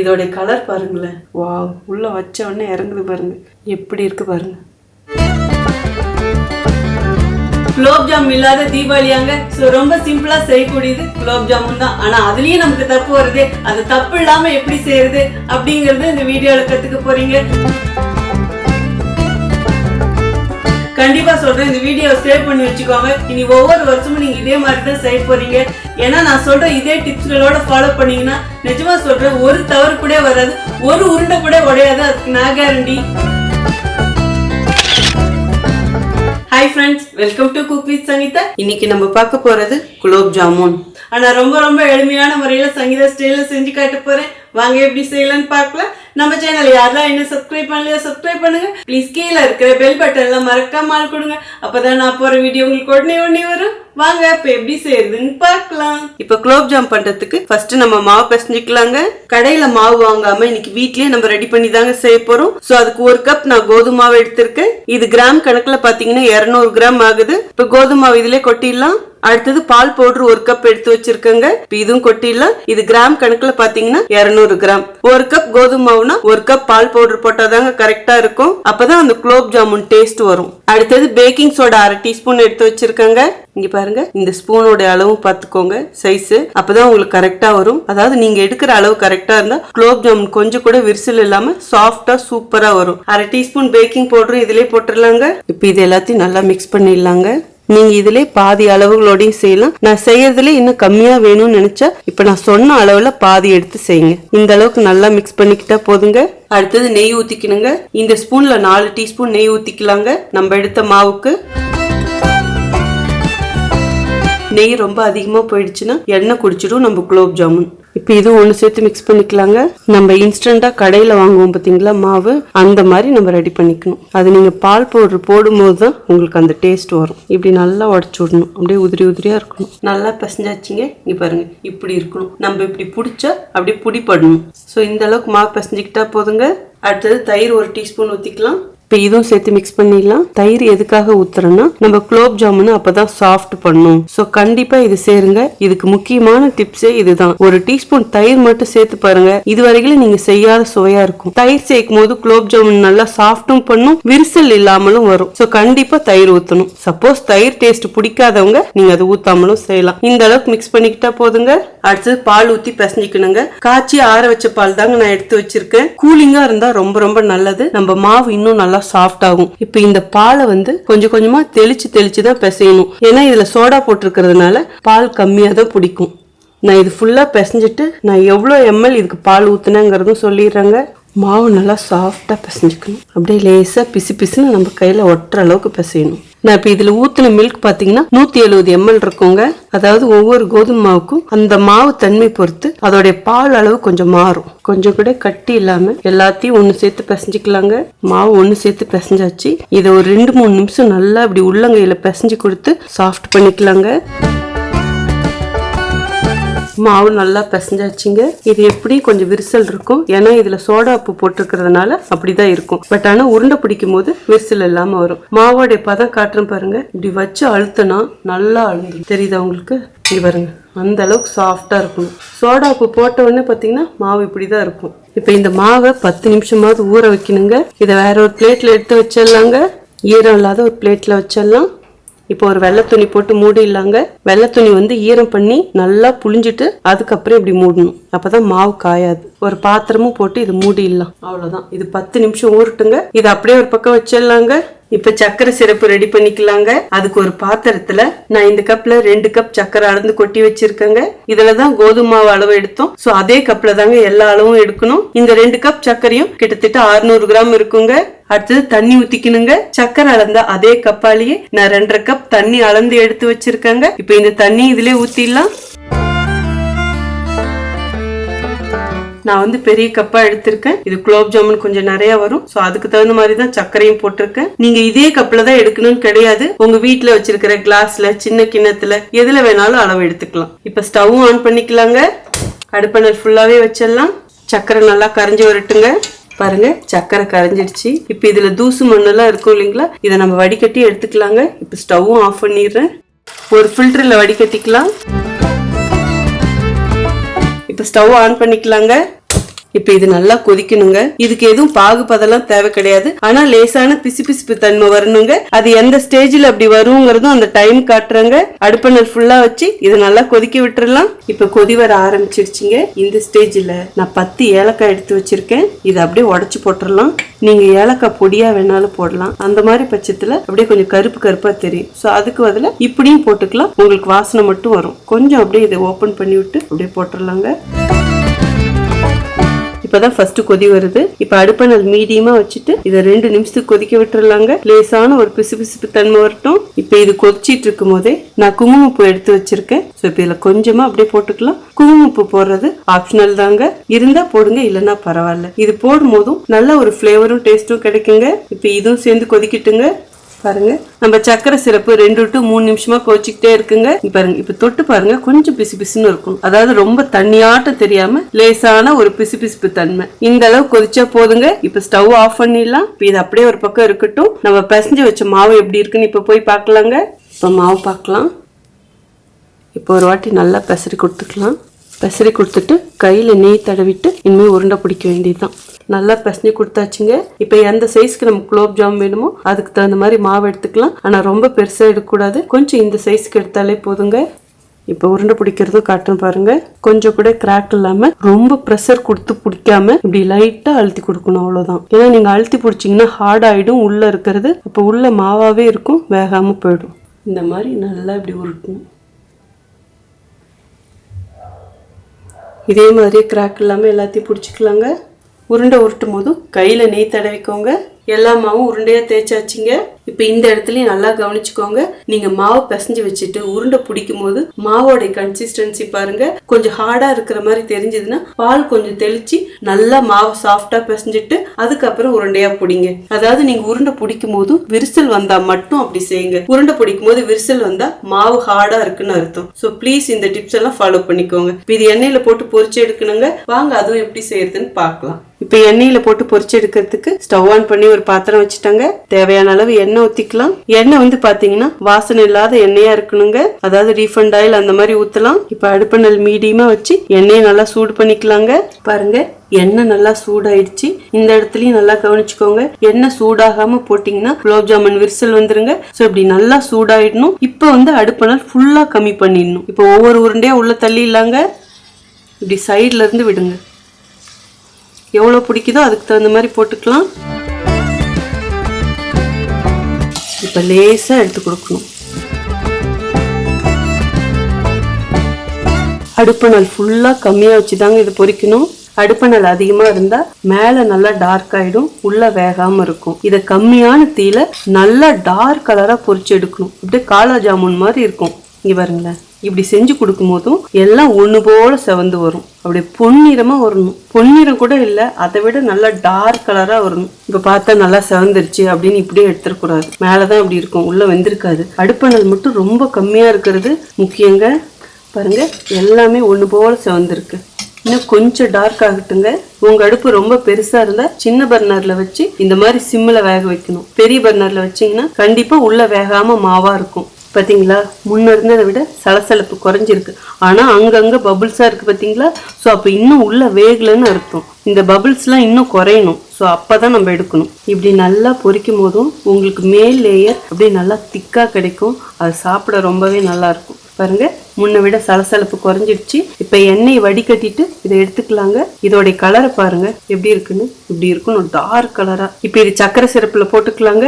இதோடைய கலர் பாருங்களேன். வா உள்ள வச்ச உடனே இறங்குது பாருங்க. எப்படி இருக்கு பாருங்க. குலோப் ஜாம் இல்லாத தீபாவளியாங்க ஸோ ரொம்ப சிம்பிளா செய்யக்கூடியது குலோப் ஜாமுன் தான். ஆனா அதுலயும் நமக்கு தப்பு வருது. அது தப்பு இல்லாம எப்படி செய்யறது அப்படிங்கறது இந்த வீடியோல கத்துக்க போறீங்க. கண்டிப்பா சொல்றேன். இந்த வீடியோ சேவ் பண்ணி வச்சுக்கோங்க. இனி ஒவ்வொரு வருஷமும் நீங்க இதே மாதிரி தான் செய்ய போறீங்க. ஏன்னா நான் சொல்ற இதே டிப்ஸ்களோட ஃபாலோ பண்ணீங்கன்னா நிஜமா சொல்றேன் ஒரு தவறு கூட வராது. ஒரு உருண்டை கூட உடையாது. அதுக்கு நான் guarantee hi friends welcome to cook with Sangeetha இன்னைக்கு நம்ம பார்க்க போறது குலோப் ஜாமுன். ஆனா ரொம்ப ரொம்ப எளிமையான முறையில சங்கீதா ஸ்டைல செஞ்சு காட்ட போறேன். வாங்க எப்படி செய்யலாம்னு பார்க்கலாம். நம்ம சேனல் யாரெல்லாம் இன்னும் சப்ஸ்கிரைப் பண்ணலையோ சப்ஸ்கிரைப் பண்ணுங்க. ப்ளீஸ் கீழே இருக்கிற பெல் பட்டன்ல மறக்காம கொடுங்க. அப்பதான் நான் போற வீடியோ உங்களுக்கு உடனே உடனே வரும். வாங்க இப்ப எப்படி செய்யறதுன்னு பார்க்கலாம். இப்ப குலோப் ஜாம் பண்றதுக்கு ஃபர்ஸ்ட் நம்ம மாவு பிசைஞ்சுக்கலாங்க. கடையில மாவு வாங்காம இன்னைக்கு வீட்லயே நம்ம ரெடி பண்ணி தாங்க செய்ய போறோம். சோ அதுக்கு ஒரு கப் நான் கோதுமை மாவு எடுத்திருக்கேன். இது கிராம் கணக்குல பாத்தீங்கன்னா 200 கிராம் ஆகுது. இப்ப கோதுமை மாவு இதுல கொட்டிடலாம். அடுத்தது பால் பவுடர் ஒரு கப் எடுத்து வச்சிருக்கேங்க. இதுவும் கொட்டிடலாம். இது கிராம் கணக்குல பாத்தீங்கன்னா 200 கிராம் ஒரு கப் கோதுமை மாவுனா ஒரு கப் பால் பவுடர் போட்டாதாங்க கரெக்டா இருக்கும். அப்பதான் அந்த குலோப் ஜாமுன் டேஸ்ட் வரும். அடுத்தது பேக்கிங் சோடா அரை டீஸ்பூன் எடுத்து வச்சிருக்கேங்க. இங்க பாருங்க இந்த ஸ்பூனோட அளவு பார்த்துக்கோங்க சைஸ் அப்பதான் உங்களுக்கு கரெக்டா வரும். அதாவது நீங்க எடுக்கிற அளவு கரெக்டா இருந்தா குலோப் ஜாமுன் கொஞ்சம் கூட விரிசல் இல்லாம சாஃப்டா சூப்பரா வரும். அரை டீஸ்பூன் பேக்கிங் பவுடரும் இதுலயே போட்டுடலாங்க இப்போ இது எல்லாத்தையும் நல்லா மிக்ஸ் பண்ணிடலாங்க. நீங்க இதுல பாதி அளவுகளோடையும் செய்யலாம். நான் செய்யறதுல இன்னும் கம்மியா வேணும்னு நினைச்சா இப்ப நான் சொன்ன அளவுல பாதி எடுத்து செய்யுங்க. இந்த அளவுக்கு நல்லா மிக்ஸ் பண்ணிக்கிட்டா போதுங்க. அடுத்தது நெய் ஊத்திக்கணுங்க. இந்த ஸ்பூன்ல நாலு டீஸ்பூன் நெய் ஊத்திக்கலாங்க. நம்ம எடுத்த மாவுக்கு. நெய் ரொம்ப அதிகமாக போயிடுச்சுன்னா எண்ணெய் குடிச்சிடும் நம்ம குலோப் ஜாமுன். இப்போ இதுவும் ஒன்று சேர்த்து மிக்ஸ் பண்ணிக்கலாங்க. நம்ம இன்ஸ்டண்ட்டாக கடையில் வாங்குவோம் பார்த்தீங்களா மாவு? அந்த மாதிரி நம்ம ரெடி பண்ணிக்கணும். அது நீங்கள் பால் பவுடர் போடும்போது தான் உங்களுக்கு அந்த டேஸ்ட் வரும். இப்படி நல்லா உடச்சி விடணும். அப்படியே உதிரி உதிரியாக இருக்கணும். நல்லா பிசைஞ்சாச்சிங்க. இங்கே பாருங்கள் இப்படி இருக்கணும். நம்ம இப்படி பிடிச்சா அப்படியே பிடிப்படணும் ஸோ இந்த அளவுக்கு மாவு பிசைஞ்சிக்கிட்டா போதுங்க. அடுத்தது தயிர் ஒரு டீஸ்பூன் ஊற்றிக்கலாம் இப்போ இதுவும் சேர்த்து மிக்ஸ் பண்ணிடலாம். தயிர் எதுக்காக ஊத்துறோம்னா நம்ம குலோப் ஜாமுன் அப்பதான் சாஃப்ட் பண்ணும். ஸோ கண்டிப்பா இது சேருங்க. இதுக்கு முக்கியமான டிப்ஸே இதுதான். ஒரு டீஸ்பூன் தயிர் மட்டும் சேர்த்து பாருங்க. இது வரைக்கும் நீங்க செய்யாத சுவையா இருக்கும். தயிர் சேர்க்கும் போது குலோப் ஜாமுன் நல்லா சாஃப்டும் பண்ணும். விரிசல் இல்லாமலும் வரும். ஸோ கண்டிப்பா தயிர் ஊத்தணும். சப்போஸ் தயிர் டேஸ்ட் பிடிக்காதவங்க நீங்க அதை ஊத்தாமலும் செய்யலாம். இந்த அளவுக்கு மிக்ஸ் பண்ணிக்கிட்டா போதுங்க. அடுத்தது பால் ஊத்தி பிசைஞ்சிக்கணுங்க. காய்ச்சி ஆற வச்ச பால் தாங்க நான் எடுத்து வச்சிருக்கேன். கூலிங்கா இருந்தா ரொம்ப ரொம்ப நல்லது. நம்ம மாவு இன்னும் நல்லா சாஃப்ட் ஆகும். இப்போ இந்த பாலை வந்து கொஞ்சம் கொஞ்சமா தெளிச்சு தெளிச்சு தான் பிசையணும். ஏன்னா இதுல சோடா போட்டிருக்கிறதுனால பால் கம்மியா தான் பிடிக்கும். நான் இது ஃபுல்லா பிசைஞ்சிட்டு நான் எவ்வளோ எம்எல் இதுக்கு பால் ஊற்றுனேங்கிறதும் சொல்லிடுறேங்க. மாவு நல்லா சாஃப்டாக பிசைஞ்சுக்கணும். அப்படியே லேசாக பிசு பிசுன்னு நம்ம கையில் ஒட்டுற அளவுக்கு பிசையணும். நான் இப்போ இதில் ஊற்றின மில்க் பார்த்தீங்கன்னா நூற்றி எழுபது எம்எல் இருக்குங்க. அதாவது ஒவ்வொரு கோதுமை மாவுக்கும் அந்த மாவு தன்மை பொறுத்து அதோடைய பால் அளவு கொஞ்சம் மாறும். கொஞ்சம் கூட கட்டி இல்லாமல் எல்லாத்தையும் ஒன்று சேர்த்து பிசைஞ்சிக்கலாங்க. மாவு ஒன்று சேர்த்து பிசைஞ்சாச்சு. இதை ஒரு ரெண்டு மூணு நிமிஷம் நல்லா அப்படி உள்ளங்கையில் பிசைஞ்சு கொடுத்து சாஃப்ட் பண்ணிக்கலாங்க. மாவு நல்லா பிசைஞ்சாச்சுங்க. இது எப்படி கொஞ்சம் விரிசல் இருக்கும்? ஏன்னா இதுல சோடா உப்பு போட்டிருக்கிறதுனால அப்படிதான் இருக்கும். பட் ஆனா உருண்டை பிடிக்கும் போது விரிசல் இல்லாம வரும். மாவோடைய பதம் காட்டுறேன் பாருங்க. இப்படி வச்சு அழுத்தினா நல்லா அழுந்துடும் தெரியுதா உங்களுக்கு? இது பாருங்க. அந்த அளவுக்கு சாஃப்டா இருக்கணும். சோடா உப்பு போட்ட உடனே பாத்தீங்கன்னா மாவு இப்படிதான் இருக்கும். இப்போ இந்த மாவை பத்து நிமிஷமாவது ஊற வைக்கணுங்க. இதை வேற ஒரு பிளேட்ல எடுத்து வச்சிடலாங்க. ஈரம் இல்லாத ஒரு பிளேட்ல வச்சிடலாம். இப்போ ஒரு வெள்ளை துணி போட்டு மூடிடலாங்க வெள்ளை துணி வந்து ஈரம் பண்ணி நல்லா புளிஞ்சிட்டு அதுக்கப்புறம் இப்படி மூடணும். அப்பதான் மாவு காயாது. ஒரு பாத்திரமும் போட்டு இது மூடிடலாம். அவ்வளவுதான். இது பத்து நிமிஷம் ஊறட்டுங்க. இது அப்படியே ஒரு பக்கம் வச்சிடலாங்க. இப்ப சக்கரை சிறப்பு ரெடி பண்ணிக்கலாங்க. அதுக்கு ஒரு பாத்திரத்துல நான் இந்த கப்ல ரெண்டு கப் சக்கரை அளந்து கொட்டி வச்சிருக்கேங்க. இதுலதான் கோதுமை மாவு அளவு எடுத்தோம். சோ அதே கப்ல தாங்க எல்லா அளவும் எடுக்கணும். இந்த ரெண்டு கப் சர்க்கரையும் கிட்டத்தட்ட 600 கிராம் இருக்குங்க. அடுத்தது தண்ணி ஊத்திக்கணுங்க. சக்கரை அளந்த அதே கப்பாலேயே நான் ரெண்டரை கப் தண்ணி அளந்து எடுத்து வச்சிருக்கேங்க. இப்போ இந்த தண்ணி இதுல ஊத்திடலாம். நான் வந்து பெரிய கப்பா எடுத்திருக்கேன். இது குலோப் ஜாமுன் கொஞ்சம் நிறைய வரும். சோ அதுக்கு தகுந்த மாதிரி தான் சர்க்கரையும் போட்டிருக்கேன். நீங்க இதே கப்ல தான் எடுக்கணும்னு கிடையாது. உங்க வீட்டுல வச்சிருக்கிற கிளாஸ்ல சின்ன கிண்ணத்துல எதுல வேணாலும் அளவு எடுத்துக்கலாம். இப்ப ஸ்டவ்வும் ஆன் பண்ணிக்கலாங்க. அடுப்பணல் ஃபுல்லாவே வச்சிடலாம். சக்கரை நல்லா கரைஞ்சி வரட்டுங்க. பாருங்க சக்கரை கரைஞ்சிடுச்சு. இப்போ இதுல தூசு மண்ணெல்லாம் இருக்கும் இல்லைங்களா? இதை நம்ம வடிகட்டி எடுத்துக்கலாங்க. இப்போ ஸ்டவ்வும் ஆஃப் பண்ணிடுறேன். ஒரு ஃபில்டர்ல வடிகட்டிக்கலாம். இப்போ ஸ்டவ் ஆன் பண்ணிக்கலாங்க. இப்ப இது நல்லா கொதிக்கணுங்க. இதுக்கு எதுவும் பாகுபதெல்லாம் தேவை கிடையாது. ஆனா லேசான பிசு பிசுப்பு தன்மை வரணுங்க. அது எந்த ஸ்டேஜ்ல அப்படி வருங்கிறதும் அந்த டைம் காட்டுறங்க. அடுப்பணல் ஃபுல்லா வச்சு இதை நல்லா கொதிக்க விட்டுறலாம். இப்ப கொதி வர ஆரம்பிச்சிருச்சுங்க. இந்த ஸ்டேஜ்ல நான் பத்து ஏலக்காய் எடுத்து வச்சிருக்கேன். இதை அப்படியே உடச்சு போட்டுடலாம் நீங்க ஏலக்காய் பொடியா வேணாலும் போடலாம். அந்த மாதிரி பட்சத்துல அப்படியே கொஞ்சம் கருப்பு கருப்பா தெரியும். ஸோ அதுக்கு பதில இப்படியும் போட்டுக்கலாம். உங்களுக்கு வாசனை மட்டும் வரும். கொஞ்சம் அப்படியே இதை ஓபன் பண்ணி விட்டு அப்படியே போட்டுடலாங்க இப்பதான் ஃபர்ஸ்ட் கொதி வருது. இப்ப அடுப்பணல் மீடியமா வச்சுட்டு இதை ரெண்டு நிமிஷத்துக்கு கொதிக்க விட்டுறலாங்க. லேசான ஒரு பிசு பிசுப்பு தன்மை வரட்டும். இப்ப இது கொதிச்சிட்டு இருக்கும் போதே நான் குங்குமப்பூ எடுத்து வச்சிருக்கேன். ஸோ இப்ப இதுல கொஞ்சமா அப்படியே போட்டுக்கலாம். குங்குமப்பூ போடுறது ஆப்ஷனல் தாங்க. இருந்தா போடுங்க இல்லைன்னா பரவாயில்ல. இது போடும் போதும் நல்ல ஒரு ஃபிளேவரும் டேஸ்ட்டும் கிடைக்குங்க. இப்ப இதுவும் சேர்ந்து கொதிக்கிட்டுங்க. பாருங்க. நம்ம சக்கரை சிறப்பு ரெண்டு டு மூணு நிமிஷமா கோச்சிக்கிட்டே இருக்குங்க. பாருங்க. இப்ப தொட்டு பாருங்க. கொஞ்சம் பிசு பிசுன்னு இருக்கும். அதாவது ரொம்ப தண்ணியாட்டம் தெரியாம லேசான ஒரு பிசு பிசுப்பு தன்மை. இந்த அளவு கொதிச்சா போதுங்க. இப்ப ஸ்டவ் ஆஃப் பண்ணிடலாம். இப்ப இது அப்படியே ஒரு பக்கம் இருக்கட்டும். நம்ம பிசைஞ்சு வச்ச மாவு எப்படி இருக்குன்னு இப்ப போய் பார்க்கலாங்க. இப்ப மாவு பார்க்கலாம். இப்போ ஒரு வாட்டி நல்லா பிசறி கொடுத்துக்கலாம். பெசரி கொடுத்துட்டு கையில் நெய் தடவிட்டு இனிமேல் உருண்டை பிடிக்க வேண்டியது தான் நல்லா பெசஞ்சு கொடுத்தாச்சுங்க. இப்போ எந்த சைஸ்க்கு நம்ம குலோப் ஜாம் வேணுமோ அதுக்கு தகுந்த மாதிரி மாவு எடுத்துக்கலாம். ஆனால் ரொம்ப பெருசாக எடுக்கக்கூடாது. கொஞ்சம் இந்த சைஸ்க்கு எடுத்தாலே போதுங்க. இப்போ உருண்டை பிடிக்கிறதும் காட்டும் பாருங்க. கொஞ்சம் கூட கிராக் இல்லாம ரொம்ப ப்ரெஷர் கொடுத்து பிடிக்காம இப்படி லைட்டா அழுத்தி கொடுக்கணும் அவ்வளவுதான். ஏன்னா நீங்க அழுத்தி பிடிச்சீங்கன்னா ஹார்ட் ஆயிடும் உள்ள இருக்கிறது. அப்போ உள்ள மாவாவே இருக்கும் வேகாம போயிடும். இந்த மாதிரி நல்லா இப்படி உருட்டணும் இதே மாதிரி கிராக் இல்லாமல் எல்லாத்தையும் பிடிச்சிக்கலாங்க. உருண்டை உருட்டும் போதும் கையில் நெய் தடவிக்கோங்க. எல்லா மாவும் உருண்டையாக தேய்ச்சாச்சுங்க. இப்போ இந்த இடத்துலையும் நல்லா கவனிச்சுக்கோங்க. நீங்கள் மாவு பிசைஞ்சு வச்சுட்டு உருண்டை பிடிக்கும் போது மாவோட கன்சிஸ்டன்சி பாருங்க. கொஞ்சம் ஹார்டாக இருக்கிற மாதிரி தெரிஞ்சதுன்னா பால் கொஞ்சம் தெளிச்சு நல்லா மாவு சாஃப்டாக பிசைஞ்சிட்டு அதுக்கப்புறம் உருண்டையாக பிடிங்க. அதாவது நீங்கள் உருண்டை பிடிக்கும் போது விரிசல் வந்தால் மட்டும் அப்படி செய்யுங்க. உருண்டை பிடிக்கும் போது விரிசல் வந்தால் மாவு ஹார்டாக இருக்குன்னு அர்த்தம். ஸோ ப்ளீஸ் இந்த டிப்ஸ் எல்லாம் ஃபாலோ பண்ணிக்கோங்க. இது எண்ணெயில் போட்டு பொரிச்சு எடுக்கணுங்க. வாங்க அதுவும் எப்படி செய்யறதுன்னு பார்க்கலாம். இப்போ எண்ணெயில் போட்டு பொறிச்சு எடுக்கிறதுக்கு ஸ்டவ் ஆன் பண்ணி ஒரு பாத்திரம் வச்சுட்டாங்க. தேவையான அளவு எண்ணெய் ஊற்றிக்கலாம் எண்ணெய் வந்து பார்த்தீங்கன்னா வாசனை இல்லாத எண்ணெயா இருக்கணுங்க. அதாவது ரீஃபண்ட் ஆயில் அந்த மாதிரி ஊற்றலாம் இப்போ அடுப்பணல் மீடியமா வச்சு எண்ணெயை நல்லா சூடு பண்ணிக்கலாங்க. பாருங்க எண்ணெய் நல்லா சூடாயிடுச்சு. இந்த இடத்துலயும் நல்லா கவனிச்சுக்கோங்க. எண்ணெய் சூடாகாம போட்டீங்கன்னா குலோப் ஜாமுன் விரிசல் வந்துருங்க. ஸோ இப்படி நல்லா சூடாயிடணும். இப்போ வந்து அடுப்பணல் ஃபுல்லா கம்மி பண்ணிடணும். இப்போ ஒவ்வொரு உருண்டையா உள்ள தள்ளிடலாங்க. இப்படி சைட்ல இருந்து விடுங்க. எவ்வளோ பிடிக்குதோ அதுக்கு தகுந்த மாதிரி போட்டுக்கலாம். இப்போ லேசாக எடுத்து கொடுக்கணும். அடுப்பணல் ஃபுல்லாக கம்மியாக வச்சு தாங்க இது பொறிக்கணும். அடுப்பணல் அதிகமாக இருந்தால் மேலே நல்லா டார்க் ஆகிடும் உள்ளே வேகாமல் இருக்கும். இதை கம்மியான தீயில நல்லா டார்க் கலராக பொரிச்சு எடுக்கணும். அப்படியே காலா ஜாமுன் மாதிரி இருக்கும். இங்கே பாருங்களேன். இப்படி செஞ்சு கொடுக்கும் போதும் எல்லாம் ஒன்று போல் செவந்து வரும். அப்படி பொன்னிறமாக வரணும். பொன்னிறம் கூட இல்லை அதை விட நல்லா டார்க் கலராக வரணும். இப்போ பார்த்தா நல்லா செவந்துருச்சு அப்படின்னு இப்படியே எடுத்துடக்கூடாது. மேலே தான் இப்படி இருக்கும் உள்ளே வெந்திருக்காது. அடுப்பணல் மட்டும் ரொம்ப கம்மியாக இருக்கிறது முக்கியங்க. பாருங்கள் எல்லாமே ஒன்று போல் செவந்திருக்கு. இன்னும் கொஞ்சம் டார்க் ஆகட்டுங்க. உங்க அடுப்பு ரொம்ப பெருசா இருந்தா சின்ன பர்னர்ல வச்சு இந்த மாதிரி சிம்ல வேக வைக்கணும். பெரிய பர்னர்ல வச்சீங்கன்னா கண்டிப்பா உள்ள வேகாம மாவா இருக்கும். பார்த்தீங்களா முன்ன இருந்ததை விட சலசலப்பு குறைஞ்சிருக்கு. ஆனால் அங்கங்கே பபுள்ஸாக இருக்குது பார்த்தீங்களா ஸோ அப்போ இன்னும் உள்ள வேகலைன்னு அர்த்தம். இந்த பபுள்ஸ்லாம் இன்னும் குறையணும். ஸோ அப்போ தான் நம்ம எடுக்கணும். இப்படி நல்லா பொரிக்கும் போதும் உங்களுக்கு மேல் லேயர் அப்படியே நல்லா திக்காக கிடைக்கும். அது சாப்பிட ரொம்பவே நல்லாயிருக்கும் பாருங்க முன்ன விட சலசலப்பு குறைஞ்சிடுச்சு. இப்போ எண்ணெய் வடிகட்டிட்டு இதை எடுத்துக்கலாங்க. இதோடைய கலரை பாருங்க. எப்படி இருக்குன்னு? இப்படி இருக்கணும் டார்க் கலரா இப்போ இது சக்கரை சிறப்பில் போட்டுக்கலாங்க.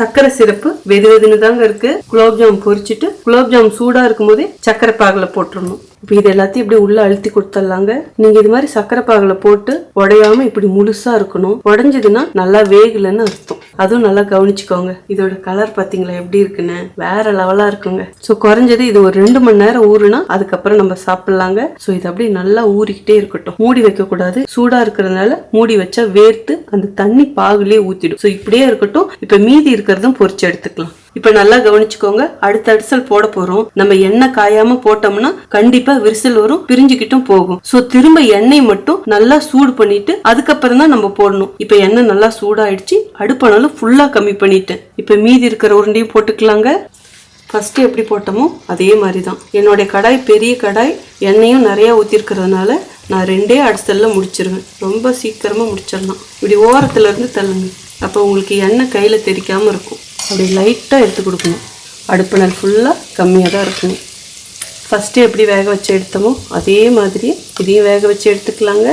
சக்கரை சிறப்பு வெது வெதுன்னு தாங்க இருக்கு. குலோப்ஜாம் பொரிச்சிட்டு குலோப்ஜாம் சூடா இருக்கும் போதே சக்கரை பாகில் போட்டுடணும் இப்போ இது எல்லாத்தையும் இப்படி உள்ள அழுத்தி கொடுத்துடலாங்க. நீங்க இது மாதிரி சக்கரை பாகுல போட்டு உடையாம இப்படி முழுசா இருக்கணும். உடஞ்சதுன்னா நல்லா வேகலன்னு அர்த்தம். அதுவும் நல்லா கவனிச்சுக்கோங்க. இதோட கலர் பாத்தீங்களா? எப்படி இருக்குன்னு? வேற லெவலா இருக்குங்க. ஸோ குறைஞ்சது இது ஒரு ரெண்டு மணி நேரம் ஊறுனா அதுக்கப்புறம் நம்ம சாப்பிடலாங்க. ஸோ இது அப்படியே நல்லா ஊறிக்கிட்டே இருக்கட்டும். மூடி வைக்க கூடாது சூடா இருக்கிறதுனால மூடி வச்சா வேர்த்து அந்த தண்ணி பாகுலயே ஊத்திடும். ஸோ இப்படியே இருக்கட்டும். இப்போ மீதி இருக்கிறதும் பொறிச்சு எடுத்துக்கலாம். இப்ப நல்லா கவனிச்சுக்கோங்க. அடுத்த அடிசல் போட போறோம். நம்ம எண்ணெய் காயாம போட்டோம்னா கண்டிப்பா விரிசல் வரும் பிரிஞ்சுக்கிட்டும் போகும். சோ திரும்ப எண்ணெய் மட்டும் நல்லா சூடு பண்ணிட்டு அதுக்கப்புறம் தான் நம்ம போடணும். இப்ப எண்ணெய் நல்லா சூடாயிடுச்சு. அடுப்பானாலும் ஃபுல்லா கம்மி பண்ணிட்டேன். இப்ப மீதி இருக்கிற உருண்டையும் போட்டுக்கலாங்க. ஃபஸ்ட்டு எப்படி போட்டோமோ அதே மாதிரி தான் என்னுடைய கடாய் பெரிய கடாய் எண்ணெயும் நிறையா ஊற்றிருக்கிறதுனால நான் ரெண்டே அடிச்சலில் முடிச்சிருவேன். ரொம்ப சீக்கிரமாக முடிச்சிடலாம். இப்படி ஓரத்துலேருந்து தள்ளுங்க. அப்போ உங்களுக்கு எண்ணெய் கையில் தெரிக்காமல் இருக்கும். அப்படி லைட்டாக எடுத்து கொடுக்கணும். அடுப்பு நாள் ஃபுல்லாக கம்மியாக தான் இருக்கணும். ஃபஸ்ட்டு எப்படி வேக வச்சு எடுத்தோமோ அதே மாதிரி இதையும் வேக வச்சு எடுத்துக்கலாங்க.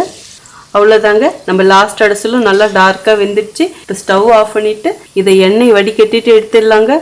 அவ்வளோதாங்க நம்ம லாஸ்ட் அடசலும் நல்லா டார்க்காக வெந்துடுச்சு. இப்போ ஸ்டவ் ஆஃப் பண்ணிவிட்டு இதை எண்ணெய் வடிகட்டிட்டு எடுத்துடலாங்க.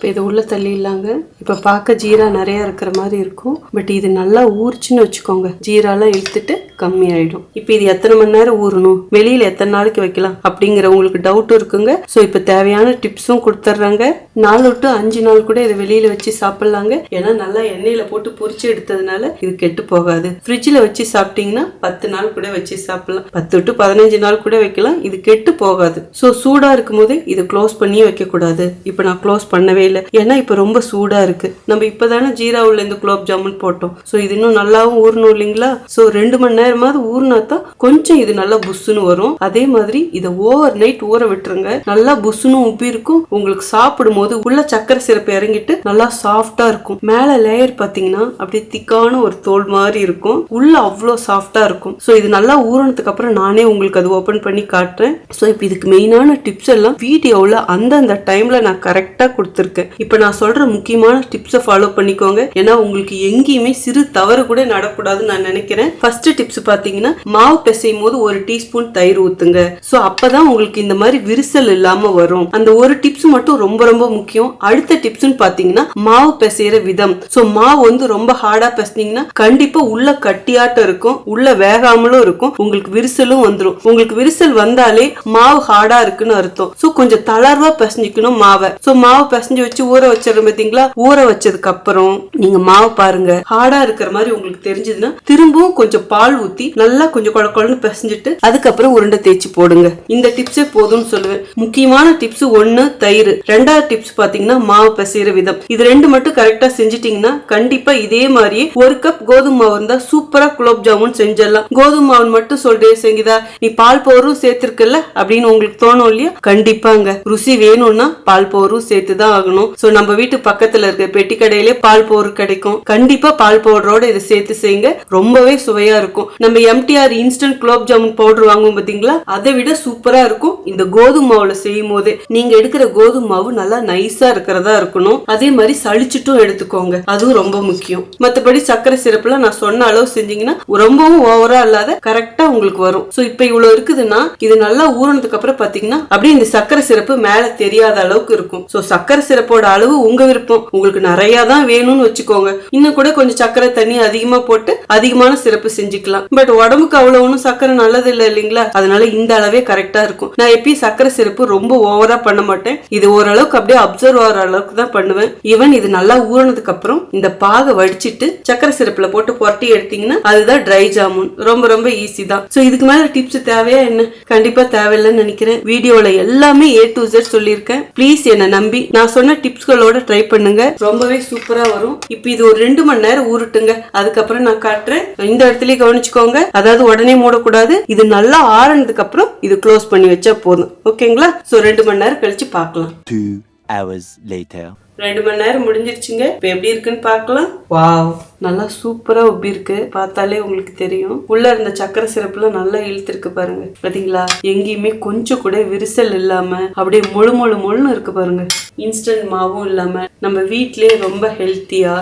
இப்போ இதை உள்ளே தள்ளிடலாங்க. இப்போ பார்க்க ஜீரா நிறையா இருக்கிற மாதிரி இருக்கும். பட் இது நல்லா ஊறிச்சுன்னு வச்சுக்கோங்க. ஜீராலாம் இழுத்துட்டு கம்மி ஆயிடும் இப்போ இது எத்தனை மணி நேரம் ஊறணும்? வெளியில எத்தனை நாளைக்கு வைக்கலாம்? அப்படிங்கிற உங்களுக்கு டவுட்டும் இருக்குங்க. ஸோ இப்போ தேவையான டிப்ஸும் கொடுத்துட்றாங்க. நாலு டு அஞ்சு நாள் கூட இதை வெளியில வச்சு சாப்பிட்லாங்க. ஏன்னா நல்லா எண்ணெயில போட்டு பொரிச்சு எடுத்ததுனால இது கெட்டு போகாது. ஃப்ரிட்ஜில் வச்சு சாப்பிட்டீங்கன்னா பத்து நாள் கூட வச்சு சாப்பிடலாம். பத்து டு பதினஞ்சு நாள் கூட வைக்கலாம். இது கெட்டு போகாது. ஸோ சூடா இருக்கும்போது இதை க்ளோஸ் பண்ணி வைக்க கூடாது இப்போ நான் க்ளோஸ் பண்ணவே இல்லை. ஏன்னா இப்போ ரொம்ப சூடா இருக்கு. நம்ம இப்போதானே ஜீரா உள்ள இந்த குலோப் ஜாமுன் போட்டோம். ஸோ இது இன்னும் நல்லாவும் ஊறணும் இல்லைங்களா? ஸோ ரெண்டு மணி நேரமாவது ஊறினா தான் கொஞ்சம் இது நல்லா புஷ்ஷுன்னு வரும். அதே மாதிரி இதை ஓவர் நைட் ஊற விட்டுருங்க. நல்லா புஷ்ஷுன்னு உப்பி இருக்கும். உங்களுக்கு சாப்பிடும் போது உள்ள சக்கரை சிறப்பு இறங்கிட்டு நல்லா சாஃப்டா இருக்கும். மேல லேயர் பாத்தீங்கன்னா அப்படியே திக்கான ஒரு தோல் மாதிரி இருக்கும். உள்ள அவ்வளோ சாஃப்டா இருக்கும். ஸோ இது நல்லா ஊறினதுக்கு அப்புறம் நானே உங்களுக்கு அது ஓபன் பண்ணி காட்டுறேன். ஸோ இப்போ இதுக்கு மெயினான டிப்ஸ் எல்லாம் வீடியோவில் அந்தந்த டைம்ல நான் கரெக்டா கொடுத்துருக்கேன். இப்போ நான் சொல்ற முக்கியமான டிப்ஸை ஃபாலோ பண்ணிக்கோங்க. ஏன்னா உங்களுக்கு எங்கேயுமே சிறு தவறு கூட நடக்கூடாதுன்னு நான் நினைக்கிறேன். ஃபர்ஸ்ட் டிப்ஸ் பாத்தீங்கன்னா மாவு பிசையும் போது ஒரு டீஸ்பூன் தயிர் ஊத்துங்க. ஸோ அப்பதான் உங்களுக்கு இந்த மாதிரி விரிசல் இல்லாம வரும். அந்த ஒரு டிப்ஸ் மட்டும் ரொம்ப ரொம்ப முக்கியம். அடுத்த டிப்ஸ்னு பாத்தீங்கன்னா மாவு பிசைற விதம். ஸோ மாவு வந்து ரொம்ப ஹார்டா பிசைனீங்கன்னா கண்டிப்பா உள்ள கட்டியாட்டம் இருக்கும். உள்ள வேகாமலும் இருக்கும். உங்களுக்கு விரிசலும் வந்துடும் உங்களுக்கு விரிசல் வந்தாலே மாவு ஹார்டா இருக்குன்னு அர்த்தம். ஸோ கொஞ்சம் தளர்வா பிசைஞ்சிக்கணும் மாவை. ஸோ மாவு பிசைஞ்சு வச்சு ஊற வச்சிடறோம் பார்த்தீங்களா ஊற வச்சதுக்கு அப்புறம் நீங்க மாவு பாருங்க. ஹார்டா இருக்கிற மாதிரி உங்களுக்கு தெரிஞ்சதுன்னா திரும்பவும் கொஞ்சம் பால் ஊத்தி நல்லா கொஞ்சம் குழ குழன்னு பிசைஞ்சிட்டு அதுக்கப்புறம் உருண்டை தேய்ச்சி போடுங்க. இந்த டிப்ஸே போதும்னு சொல்லுவேன். முக்கியமான டிப்ஸ் ஒன்னு தயிர். ரெண்டாவது டிப்ஸ் பாத்தீங்கன்னா மாவு பிசைற விதம். இது ரெண்டு மட்டும் கரெக்டா செஞ்சிட்டீங்கன்னா கண்டிப்பா இதே மாதிரியே ஒரு கப் கோதுமை மாவு இருந்தா சூப்பரா குலோப் ஜாமுன் செஞ்சிடலாம். கோதுமை மாவு மட்டும் சொல்றே செங்கிதா நீ பால் பவுரும் சேர்த்திருக்கல அப்படின்னு உங்களுக்கு தோணும் இல்லையா? கண்டிப்பாங்க. ருசி வேணும்னா பால் பவுரும் சேர்த்து தான் ஆகணும். சோ நம்ம வீட்டு பக்கத்துல இருக்க பெட்டி கடையிலே பால் பவுடர் கிடைக்கும். கண்டிப்பா பால் பவுடரோட இதை சேர்த்து செய்யுங்க. ரொம்பவே சுவையா இருக்கும். நம்ம MTR instant gulab jamun powder வாங்குவோம் பாத்தீங்களா? அதை விட சூப்பரா இருக்கும். இந்த கோதுமை மாவுல செய்யும் போது நீங்க எடுக்கிற கோதுமை மாவு நல்லா நைஸா இருக்கிறதா இருக்கணும். அதே மாதிரி சளிச்சிட்டும் எடுத்துக்கோங்க. அதுவும் ரொம்ப முக்கியம். மத்தபடி சர்க்கரை சிறப்புல நான் சொன்ன அளவு செஞ்சீங்கன்னா ரொம்பவும் ஓவரா இல்லாத கரெக்டா உங்களுக்கு வரும். சோ இப்ப இவ்வளவு இருக்குதுன்னா இது நல்லா ஊறினதுக்கு அப்புறம் பாத்தீங்கன்னா அப்படியே இந்த சர்க்கரை சிறப்பு மேல தெரியாத அளவுக்கு இருக்கும். சோ சர்க்கரை சிறப்போட அளவு உங்க விருப்பம். உங்களுக்கு நிறைய தான் வேணும்னு வச்சுக்கோங்க. இன்னும் கூட கொஞ்சம் சர்க்கரை தண்ணி அதிகமா போட்டு அதிகமான சிறப்பு செஞ்சுக்கலாம். பட் உடம்புக்கு அவ்வளவு ஒன்றும் சர்க்கரை நல்லது இல்லை இல்லைங்களா? அதனால இந்த அளவே கரெக்டா இருக்கும். நான் எப்பயும் சர்க்கரை சிறப்பு ரொம்ப ஓவரா பண்ண மாட்டேன். இது ஓரளவுக்கு அப்படியே அப்சர்வ் ஆகிற அளவுக்கு தான் பண்ணுவேன். ஈவன் இது நல்லா ஊறினதுக்கு அப்புறம் இந்த பாகை வடிச்சிட்டு சர்க்கரை சிறப்புல போட்டு புரட்டி எடுத்தீங்கன்னா அதுதான் ட்ரை ஜாமுன். ரொம்ப ரொம்ப ஈஸி தான். சோ இதுக்கு மேல டிப்ஸ் தேவையா என்ன? கண்டிப்பா தேவையில்லைன்னு நினைக்கிறேன். வீடியோல எல்லாமே ஏ டு ஜெட் சொல்லியிருக்கேன். ப்ளீஸ் என்னை நம்பி. நான் சொன்ன டிப்ஸ்களோட ட்ரை பண்ணுங்க. ரொம்பவே சூப்பரா வரும். இப்போ இது ஒரு ரெண்டு மணி நேரம் ஊருட்டுங்க அதுக்கப்புறம் நான் காட்டுறேன். இந்த இடத்துலயே கவனிச்சுக்கோங்க அதாவது உடனே மூடக்கூடாது. இது நல்லா ஆறுனதுக்கு அப்புறம் இது க்ளோஸ் பண்ணி வச்சா போதும். ஓகேங்களா சோ ரெண்டு மணி நேரம் கழிச்சு பார்க்கலாம். Two hours later. ரெண்டு மணி நேரம் முடிஞ்சிருச்சுங்க. இப்போ எப்படி இருக்குன்னு பார்க்கலாம். வாவ் நல்லா சூப்பரா உப்பி இருக்கு. பார்த்தாலே உங்களுக்கு தெரியும். உள்ள இருந்த சக்கரை சிறப்புல நல்லா இழுத்துருக்கு பாருங்க. பாத்தீங்களா எங்கேயுமே கொஞ்சம் கூட விரிசல் இல்லாம அப்படியே முழு முழு முழுன்னு இருக்கு பாருங்க. இன்ஸ்டன்ட் மாவும் இல்லாம நம்ம வீட்லயே ரொம்ப ஹெல்த்தியா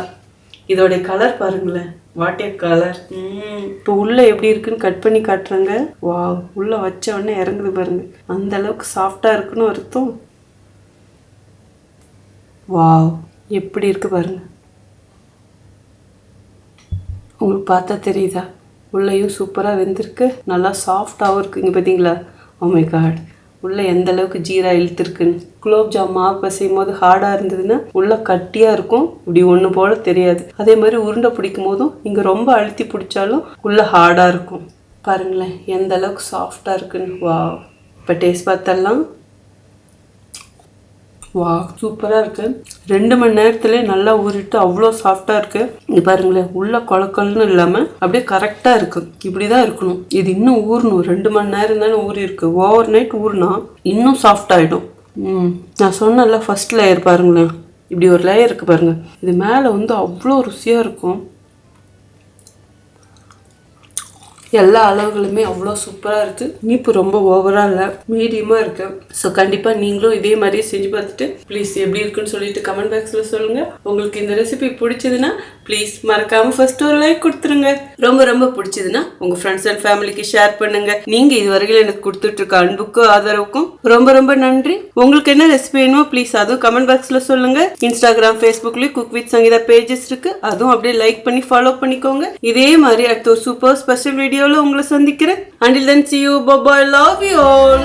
இதோட கலர் பாருங்களேன். வாட் ஏ கலர் இப்போ உள்ள எப்படி இருக்குன்னு கட் பண்ணி காட்டுறாங்க. வாவ் உள்ள வச்ச உடனே இறங்குது பாருங்க. அந்த அளவுக்கு சாஃப்டா இருக்குன்னு அர்த்தம். வாவ் எப்படி இருக்கு பாருங்க. உங்களுக்கு பார்த்தா தெரியுதா? உள்ளேயும் சூப்பராக வெந்திருக்கு. நல்லா சாஃப்டாகவும் இருக்கு இங்கே பார்த்தீங்களா ஓமை oh காட் உள்ளே எந்த அளவுக்கு ஜீரா இழுத்துருக்குன்னு குலோப்ஜாம் மாவு பசையும் போது ஹார்டாக இருந்ததுன்னா உள்ளே கட்டியாக இருக்கும். இப்படி ஒன்று போல் தெரியாது. அதே மாதிரி உருண்டை பிடிக்கும் போதும் இங்கே ரொம்ப அழுத்தி பிடிச்சாலும் உள்ளே ஹார்டாக இருக்கும். பாருங்களேன் எந்த அளவுக்கு சாஃப்டாக இருக்குன்னு. வா இப்போ டேஸ்ட் பார்த்தெல்லாம் வா சூப்பராக இருக்குது ரெண்டு மணி நேரத்துலேயே நல்லா ஊறிட்டு அவ்வளோ சாஃப்டாக இருக்குது இது பாருங்களேன் உள்ள கொழக்கல்னு இல்லாமல் அப்படியே கரெக்டாக இருக்கு. இப்படி தான் இருக்கணும். இது இன்னும் ஊறணும். ரெண்டு மணி நேரம் தானே ஊறிருக்கு ஓவர் நைட் ஊறினா இன்னும் சாஃப்ட் ஆகிடும் ம் நான் சொன்னல ஃபஸ்ட் லேயர் பாருங்களேன். இப்படி ஒரு லேயர் இருக்குது பாருங்கள் இது மேலே வந்து அவ்வளோ ருசியாக இருக்கும். எல்லா அளவுகளுமே அவ்வளோ சூப்பராக இருக்குது இனிப்பு ரொம்ப ஓவராக இல்லை மீடியமாக இருக்கு. ஸோ கண்டிப்பாக நீங்களும் இதே மாதிரியே செஞ்சு பார்த்துட்டு ப்ளீஸ் எப்படி இருக்குன்னு சொல்லிட்டு கமெண்ட் பாக்ஸில் சொல்லுங்கள் உங்களுக்கு இந்த ரெசிபி பிடிச்சதுன்னா ப்ளீஸ் மறக்காமல் ஃபர்ஸ்ட் ஒரு லைக் கொடுத்துருங்க. ரொம்ப ரொம்ப பிடிச்சதுன்னா உங்கள் ஃப்ரெண்ட்ஸ் அண்ட் ஃபேமிலிக்கு ஷேர் பண்ணுங்கள் நீங்கள் இது வரைக்கும் எனக்கு கொடுத்துட்டு இருக்க அன்புக்கும் ஆதரவுக்கும் ரொம்ப ரொம்ப நன்றி. உங்களுக்கு என்ன ரெசிபி வேணுமோ ப்ளீஸ் அதுவும் கமெண்ட் பாக்ஸில் சொல்லுங்கள் இன்ஸ்டாகிராம் ஃபேஸ்புக்லேயும் குக் வித் சங்கீதா பேஜஸ் இருக்குது அதுவும் அப்படியே லைக் பண்ணி ஃபாலோ பண்ணிக்கோங்க. இதே மாதிரி அடுத்த ஒரு சூப்பர் ஸ்பெஷல் வீடியோவில் உங்களை சந்திக்கிறேன். Until then see you bye bye love you all